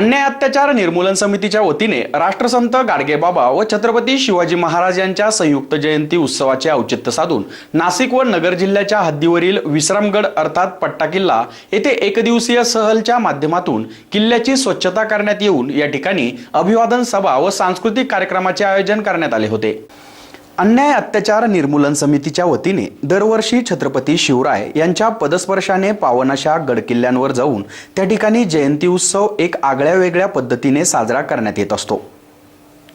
अन्याय अत्याचार निर्मूलन समितीच्या वतीने राष्ट्रसंत गाडगेबाबा व छत्रपती शिवाजी महाराज यांच्या संयुक्त जयंती उत्सवाचे औचित्य साधून नाशिक व नगर जिल्ह्याच्या हद्दीवरील विश्रामगड अर्थात पट्टा किल्ला येथे एकदिवसीय सहलच्या माध्यमातून किल्ल्याची स्वच्छता करण्यात येऊन या ठिकाणी अभिवादन सभा व सांस्कृतिक कार्यक्रमाचे आयोजन करण्यात आले होते. अन्याय अत्याचार निर्मूलन समितीच्या वतीने दरवर्षी छत्रपती शिवराय यांच्या पदस्पर्शाने पावन अशा गडकिल्ल्यांवर जाऊन त्या ठिकाणी जयंती उत्सव एक आगळ्या वेगळ्या पद्धतीने साजरा करण्यात येत असतो.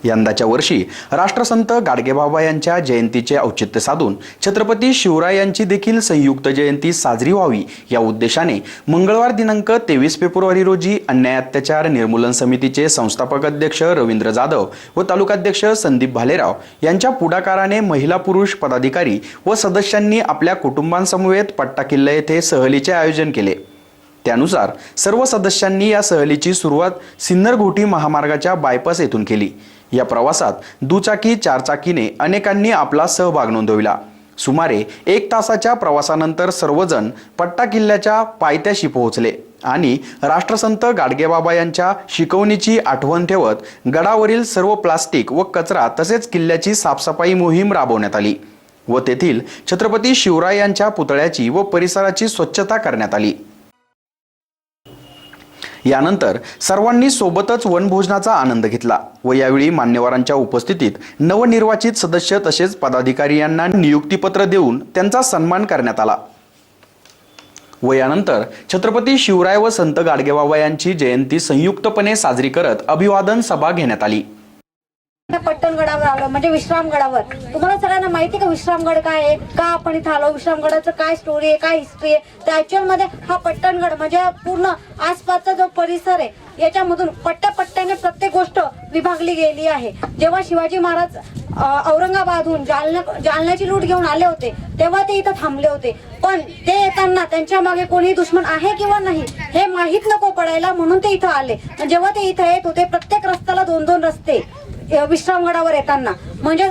यंदाच्या वर्षी राष्ट्रसंत गाडगेबाबा यांच्या जयंतीचे औचित्य साधून छत्रपती शिवराय यांची देखील संयुक्त जयंती साजरी व्हावी या उद्देशाने मंगळवार दिनांक तेवीस फेब्रुवारी रोजी अन्याय अत्याचार निर्मूलन समितीचे संस्थापक अध्यक्ष रवींद्र जाधव व तालुकाध्यक्ष संदीप भालेराव यांच्या पुढाकाराने महिला पुरुष पदाधिकारी व सदस्यांनी आपल्या कुटुंबांसमवेत पट्टा किल्ला येथे सहलीचे आयोजन केले. त्यानुसार सर्व सदस्यांनी या सहलीची सुरुवात सिन्नर घोटी महामार्गाच्या बायपास येथून केली. या प्रवासात दुचाकी चारचाकीने अनेकांनी आपला सहभाग नोंदविला. सुमारे एक तासाच्या प्रवासानंतर सर्वजण पट्टा किल्ल्याच्या पायथ्याशी पोहोचले आणि राष्ट्रसंत गाडगेबाबा यांच्या शिकवणीची आठवण ठेवत गडावरील सर्व प्लास्टिक व कचरा तसेच किल्ल्याची साफसफाई मोहीम राबवण्यात आली व तेथील छत्रपती शिवराय यांच्या पुतळ्याची व परिसराची स्वच्छता करण्यात आली. यानंतर सर्वांनी सोबतच वनभोजनाचा आनंद घेतला व यावेळी मान्यवरांच्या उपस्थितीत नवनिर्वाचित सदस्य तसेच पदाधिकारी यांना नियुक्तीपत्र देऊन त्यांचा सन्मान करण्यात आला. व यानंतर छत्रपती शिवराय व संत गाडगेबाबा यांची जयंती संयुक्तपणे साजरी करत अभिवादन सभा घेण्यात आली. पट्टणगडावर आलो म्हणजे विश्रामगडावर. तुम्हाला सगळ्यांना माहिती आहे का विश्रामगड काय आहे? का आपण इथं आलो? विश्रामगडाचं काय स्टोरी आहे? काय हिस्ट्री आहे? तर ऍक्च्युअलमध्ये हा पट्टणगड म्हणजे पूर्ण आसपासचा जो परिसर आहे याच्यामधून पट्ट्या पट्ट्याने प्रत्येक गोष्ट विभागली गेली आहे. जेव्हा शिवाजी महाराज औरंगाबादहून जालना जालन्याची लूट घेऊन आले होते तेव्हा ते इथं थांबले होते. पण ते येताना त्यांच्या मागे कोणी दुश्मन आहे किंवा नाही हे माहीत नको पडायला म्हणून ते इथं आले. जेव्हा ते इथं येत होते प्रत्येक रस्त्याला दोन दोन रस्ते. विश्रामगडावर येताना. म्हणजे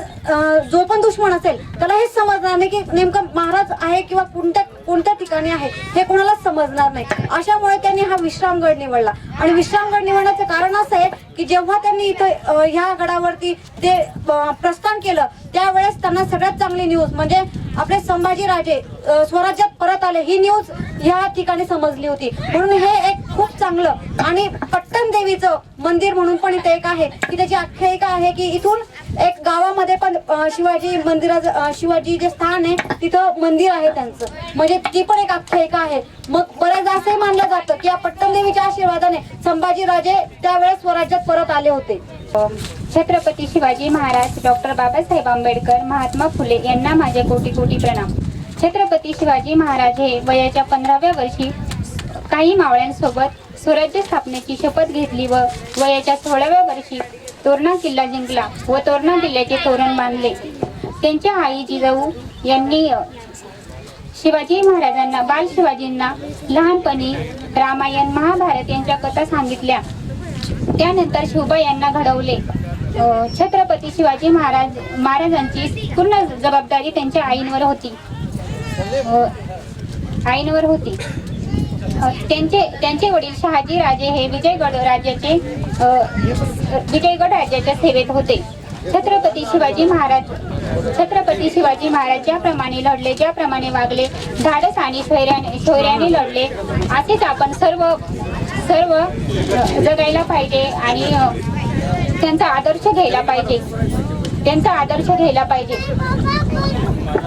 जो पण दुश्मन असेल त्याला हेच समजणार नाही की नेमकं महाराज आहे किंवा कोणत्या कोणत्या ठिकाणी आहे हे कोणालाच समजणार नाही. अशामुळे त्यांनी हा विश्रामगड निवडला. आणि विश्रामगड निवडण्याचं कारण असं आहे की जेव्हा त्यांनी इथं ह्या गडावरती ते प्रस्थान केलं त्यावेळेस त्यांना सगळ्यात चांगली न्यूज म्हणजे आपले संभाजीराजे स्वराज्यात परत आले ही न्यूज ह्या ठिकाणी समजली होती. म्हणून हे एक चांगलं. आणि पट्टन देवीचं मंदिर म्हणून पण इथे एक आहे. की त्याची आख्यायिका आहे की इथून एक गावामध्ये पण शिवाजी मंदिराचं शिवाजी जे स्थान आहे तिथं मंदिर आहे त्यांचं. म्हणजे ती पण एक आख्यायिका आहे. मग बऱ्याचदा असंही मानलं जातं की या पट्टन देवीच्या आशीर्वादाने संभाजीराजे त्यावेळेस स्वराज्यात परत आले होते. छत्रपती शिवाजी महाराज डॉक्टर बाबासाहेब आंबेडकर महात्मा फुले यांना माझे कोटी कोटी प्रणाम. छत्रपती शिवाजी महाराज हे वयाच्या पंधराव्या वर्षी काही मावळ्यांसोबत स्वराज्य स्थापनेची शपथ घेतली व वयाच्या सोळाव्या वर्षी तोरणा किल्ला जिंकला व तोरणा किल्ल्याचे तोरण बांधले. त्यांच्या आई जिजाऊ यांनी शिवाजी महाराजांना बाल शिवाजींना लहानपणी रामायण महाभारत यांच्या कथा सांगितल्या. त्यानंतर शिवबा यांना घडवले. छत्रपती शिवाजी महाराज महाराजांची पूर्ण जबाबदारी त्यांच्या आईंवर होती. आईंवर होती. त्यांचे त्यांचे वडील शहाजी राजे हे विजयगड राज्याचे विजयगड राज्याच्या सेवेत होते. छत्रपती शिवाजी महाराज छत्रपती शिवाजी महाराज ज्याप्रमाणे लढले ज्याप्रमाणे वागले धाडस आणि शौर्याने शौर्याने लढले असेच आपण सर्व सर्व जगायला पाहिजे आणि त्यांचा आदर्श घ्यायला पाहिजे. त्यांचा आदर्श घ्यायला पाहिजे.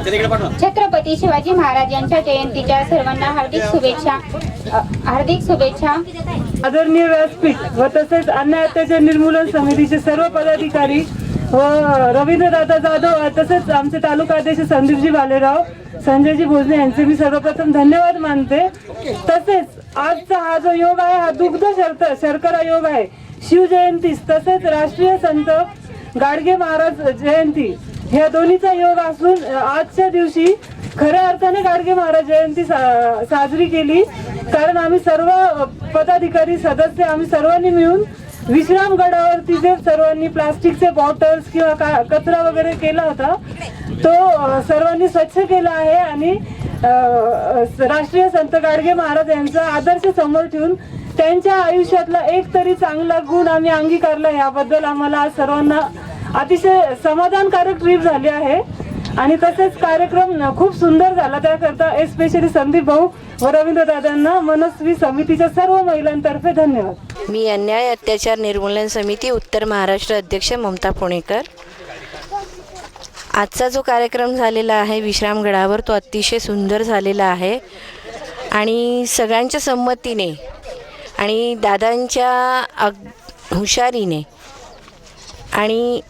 छत्रपती शिवाजी महाराज यांच्या जयंतीच्या सर्वांना हार्दिक शुभेच्छा. हार्दिक शुभेच्छा. आदरणीय व्यासपीठ व तसेच अन्याय अत्याचार निर्मूलन समितीचे सर्व पदाधिकारी व रवींद्रदादा जाधव तसेच आमचे तालुका अध्यक्ष संदीपजी भालेराव संजयजी भोजने यांचे मी सर्वप्रथम धन्यवाद मानते. तसेच आजचा हा जो योग आहे हा दुग्ध शर्त शर्करा योग आहे. शिवजयंतीस तसेच राष्ट्रीय संत गाडगे महाराज जयंती. ह्या दोन्हीचा योग असून आजच्या दिवशी खऱ्या अर्थाने गाडगे महाराज जयंती सा- साजरी केली. कारण आम्ही सर्व पदाधिकारी सदस्य आम्ही सर्वांनी मिळून विश्रामगडावरती जे सर्वांनी प्लास्टिकचे बॉटल्स किंवा का- कचरा वगैरे केला होता. तो सर्वांनी स्वच्छ केला आहे आणि राष्ट्रीय संत गाडगे महाराज यांचा आदर्श समोर ठेवून त्यांच्या आयुष्यातला एक तरी चांगला गुण आम्ही अंगीकारला. याबद्दल आम्हाला आज सर्वांना अतिशय समाधानकारक ट्रीप झाली आहे. आणि तसेच कार्यक्रम खूप सुंदर झाला. त्याकरता एस्पेशली संदीप भाऊ व रवींद्र दादांना मनस्वी समितीच्या सर्व महिलांतर्फे धन्यवाद. मी अन्याय अत्याचार निर्मूलन समिती उत्तर महाराष्ट्र अध्यक्ष ममता पुणेकर. आजचा जो कार्यक्रम झालेला आहे विश्रामगडावर तो अतिशय सुंदर झालेला आहे. आणि सगळ्यांच्या संमतीने आणि दादांच्या अग हुशारीने आणि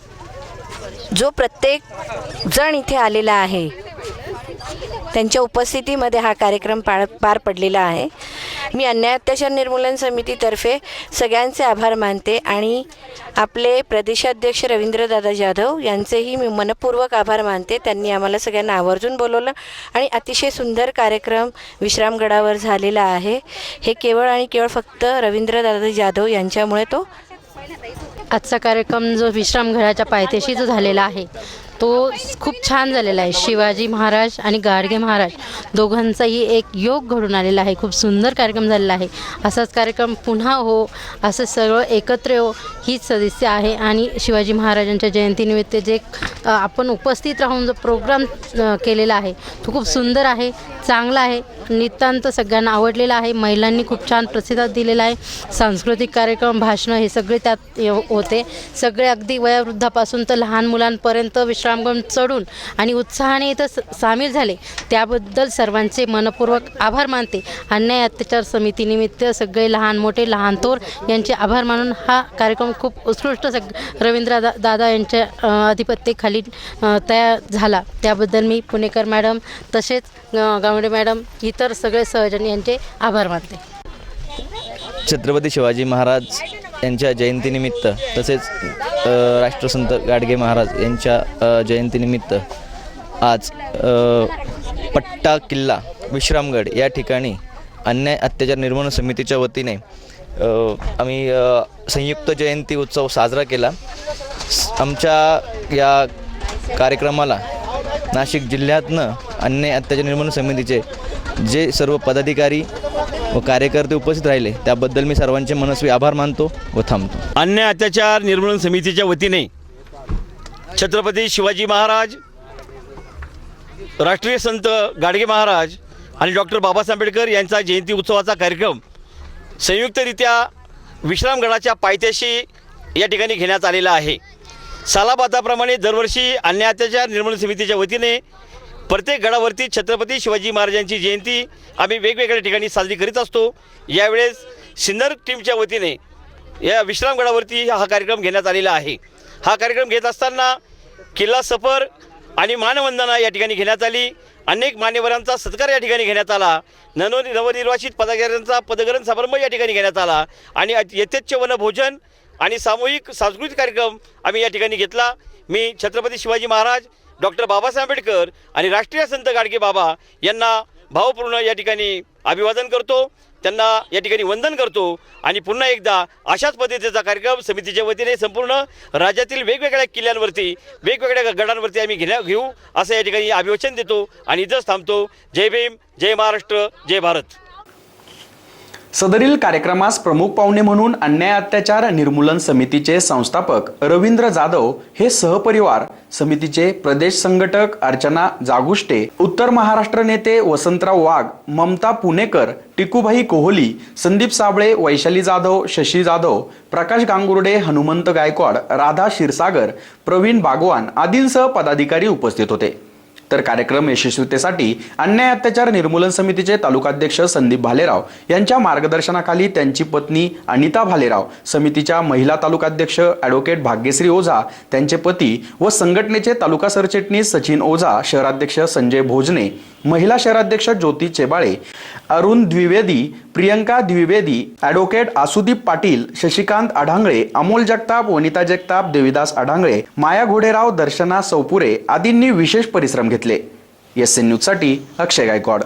जो प्रत्येक जण इथे आलेला आहे त्यांच्या उपस्थितीमध्ये हा कार्यक्रम पार पार पडलेला आहे. मी अन्याय अत्याचार निर्मूलन समितीतर्फे सगळ्यांचे आभार मानते आणि आपले प्रदेशाध्यक्ष रवींद्रदादा जाधव यांचेही मी मनपूर्वक आभार मानते. त्यांनी आम्हाला सगळ्यांना आवर्जून बोलवलं आणि अतिशय सुंदर कार्यक्रम विश्रामगडावर झालेला आहे. हे केवळ आणि केवळ फक्त रवींद्रदादा जाधव यांच्यामुळे तो आजचा कार्यक्रम जो विश्रामगृहाच्या पायथ्याशी जो झालेला आहे. तो खूप छान झालेला आहे. शिवाजी महाराज आणि गाडगे महाराज दोघांचाही एक योग घडून आलेला आहे. खूप सुंदर कार्यक्रम झालेला आहे. असाच कार्यक्रम पुन्हा हो असं सगळं एकत्र हो हीच सदस्य आहे. आणि शिवाजी महाराजांच्या जयंतीनिमित्त जे आपण उपस्थित राहून जो प्रोग्राम केलेला आहे तो खूप सुंदर आहे चांगला आहे. नितांत सगळ्यांना आवडलेला आहे. महिलांनी खूप छान प्रतिसाद दिलेला आहे. सांस्कृतिक कार्यक्रम भाषणं हे सगळे त्यात होते. सगळे अगदी वयोवृद्धापासून तर लहान मुलांपर्यंत विश्रामगण चढून आणि उत्साहाने इथं स- सामील झाले. त्याबद्दल सर्वांचे मनपूर्वक आभार मानते. अन्याय अत्याचार समितीनिमित्त सगळे लहान मोठे लहान थोर यांचे आभार मानून हा कार्यक्रम खूप उत्कृष्ट सग रवींद्र दा दादा यांच्या अधिपत्येखाली तयार झाला. त्याबद्दल मी पुणेकर मॅडम तसेच गावडे मॅडम इतर सगळे सहजन यांचे आभार मानते. छत्रपती शिवाजी महाराज यांच्या जयंतीनिमित्त तसेच राष्ट्रसंत गाडगे महाराज यांच्या जयंतीनिमित्त आज पट्टा किल्ला विश्रामगड या ठिकाणी अन्याय अत्याचार निर्मूलन समितीच्या वतीने आम्ही संयुक्त जयंती उत्सव साजरा केला. आमच्या या कार्यक्रमाला नाशिक जिल्ह्यातनं अन्याय अत्याचार निर्मूलन समितीचे जे सर्व पदाधिकारी व कार्यकर्ते उपस्थित राहिले. त्याबद्दल मी सर्वांचे मनस्वी आभार मानतो व थांबतो. अन्य अत्याचार निर्मूलन समितीच्या वतीने छत्रपती शिवाजी महाराज राष्ट्रीय संत गाडगे महाराज आणि डॉक्टर बाबासाहेब आंबेडकर यांचा जयंती उत्सवाचा कार्यक्रम संयुक्तरित्या विश्रामगडाच्या पायथ्याशी या ठिकाणी घेण्यात आलेला आहे. सालाबाताप्रमाणे दरवर्षी अन्याय अत्याचार निर्मूलन समितीच्या वतीने प्रत्येक गडावरती छत्रपती शिवाजी महाराजांची जयंती आम्ही वेगवेगळ्या ठिकाणी साजरी करीत असतो. यावेळेस सिन्नर टीमच्या वतीने या विश्रामगडावरती हा कार्यक्रम घेण्यात आलेला आहे. हा कार्यक्रम घेत असताना किल्ला सफर आणि मानवंदना या ठिकाणी घेण्यात आली. अनेक मान्यवरांचा सत्कार या ठिकाणी घेण्यात आला. ननो नवनिर्वाचित पदाधिकाऱ्यांचा पदग्रहण समारंभ या ठिकाणी घेण्यात आला आणि यथेच्छ वनभोजन आणि सामूहिक सांस्कृतिक कार्यक्रम आम्ही या ठिकाणी घेतला. मी छत्रपती शिवाजी महाराज डॉक्टर बाबासाहेब आंबेडकर आणि राष्ट्रीय संत गाडगे बाबा यांना भावपूर्ण या ठिकाणी अभिवादन करतो. त्यांना या ठिकाणी वंदन करतो. आणि पुन्हा एकदा अशाच पद्धतीचा कार्यक्रम समितीच्या वतीने संपूर्ण राज्यातील वेगवेगळ्या किल्ल्यांवरती वेगवेगळ्या गडांवरती आम्ही घेण्या घेऊ असं या ठिकाणी अभिवचन देतो. आणि इथंच थांबतो. जय भीम जय महाराष्ट्र जय भारत. सदरील कार्यक्रमास प्रमुख पाहुणे म्हणून अन्याय अत्याचार निर्मूलन समितीचे संस्थापक रवींद्र जाधव हे सहपरिवार समितीचे प्रदेश संघटक अर्चना जागुष्टे उत्तर महाराष्ट्र नेते वसंतराव वाघ ममता पुणेकर टिकूभाई कोहली संदीप साबळे वैशाली जाधव शशी जाधव प्रकाश गांगुर्डे हनुमंत गायकवाड राधा क्षीरसागर प्रवीण बागवान आदींसह पदाधिकारी उपस्थित होते. तर कार्यक्रम यशस्वीतेसाठी अन्याय अत्याचार निर्मूलन समितीचे तालुकाध्यक्ष संदीप भालेराव यांच्या मार्गदर्शनाखाली त्यांची पत्नी अनिता भालेराव समितीच्या महिला तालुकाध्यक्ष ॲडव्होकेट भाग्यश्री ओझा त्यांचे पती व संघटनेचे तालुका सरचिटणीस सचिन ओझा शहराध्यक्ष संजय भोजने महिला शहराध्यक्ष ज्योती चेबाळे अरुण द्विवेदी प्रियंका द्विवेदी ॲडव्होकेट आसुदीप पाटील शशिकांत आढांगळे अमोल जगताप वनिता जगताप देविदास आढांगळे माया घोडेराव दर्शना सौपुरे आदींनी विशेष परिश्रम घेतले. एस एन न्यूजसाठी अक्षय गायकवाड.